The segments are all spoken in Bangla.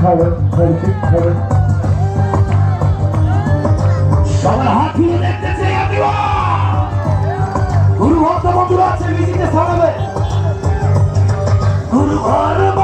খাবেন ঠিক খাবেন সবার হাত তুলে দেখতে চাই আমি গুরু ভক্ত বন্ধুরা আছে মিজিতে ছড়াবে গুরু ঘর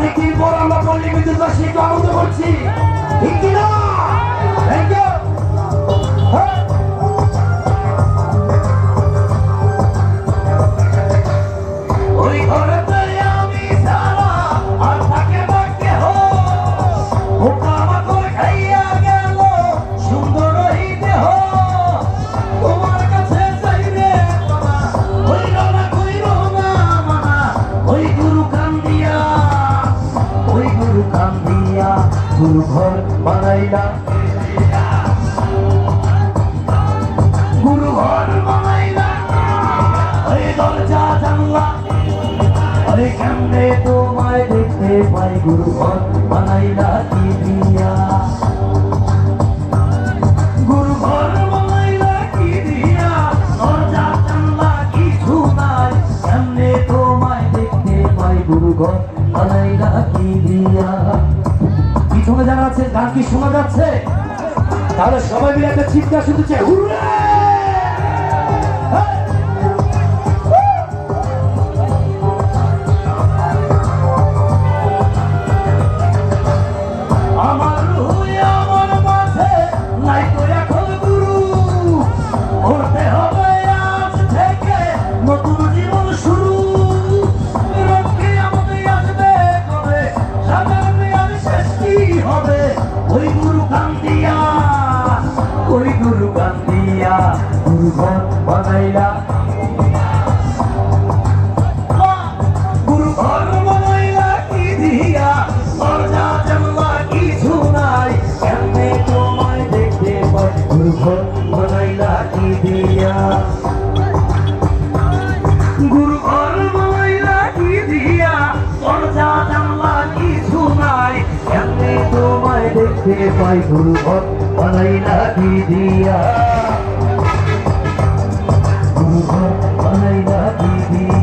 অনেকদিন পর আমরা পল্লী বিদ্যুৎ বাসী একটু করছি। গুরু ঘর বানাইলা। গুরু ঘর বানাইলা। ওই দরজা জানলা। আরে কেমনে তোমায় দেখতে পাই গুরু ঘর বানাইলা কি দিয়া? যারা আছে গান কি শোনা যাচ্ছে তাহলে সবাই মিলে একটা চিৎকার শুনতে চাই হুররে! ওই গুরু কান্দিয়া গুরু ঘর বানাইলা দেখতে পাই গুরু ঘর বানাইলা কি দিয়া গুরু ঘর বানাইলা কি দিয়া